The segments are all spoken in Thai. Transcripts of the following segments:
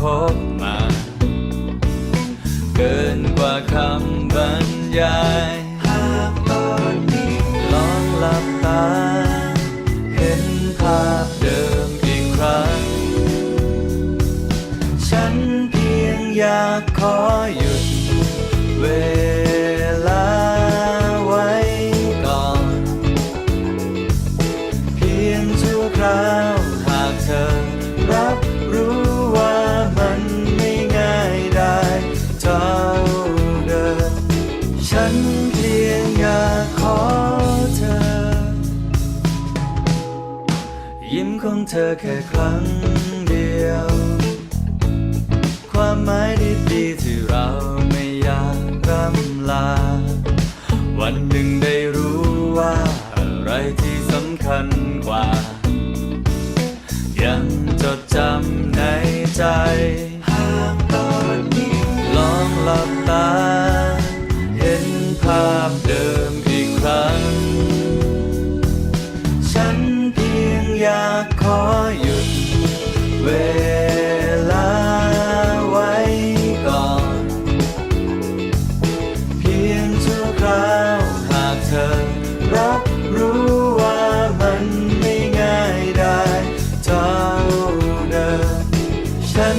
พบมา เกินกว่าคำบรรยายหากตอนนี้ลองหลับตา เห็นภาพเดิมอีกครั้ง ฉันเพียงอยากขอหยุดเวลาไว้ก่อน เพียงชั่วคราว ยิ้มของเธอแค่ครั้งเดียว ความหมายดีๆที่เราไม่อยากร่ำลา ฉั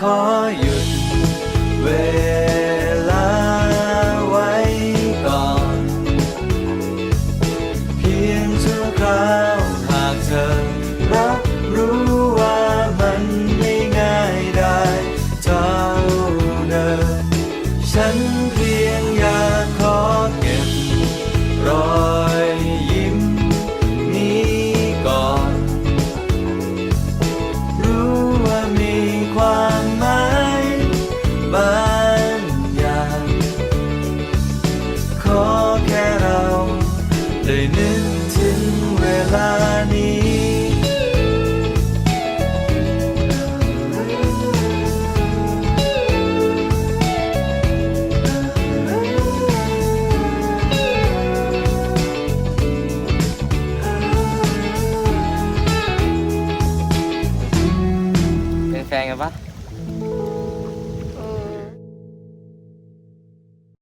ขอหยุด เ